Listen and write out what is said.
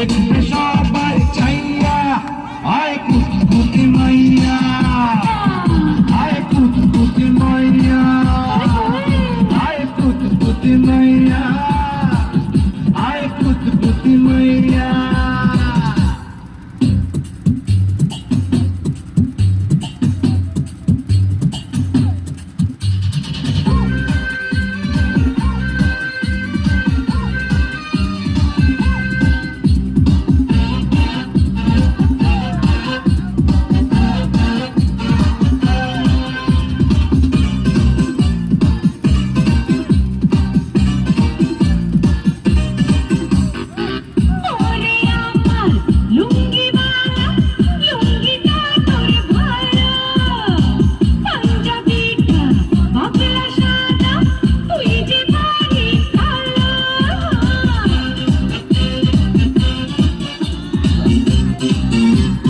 দেখবে সবাই চাইয়া আয় কুতকুতি মাইয়া আয় কুতকুতি মাইয়া আয় কুতকুতি মাইয়া। thank you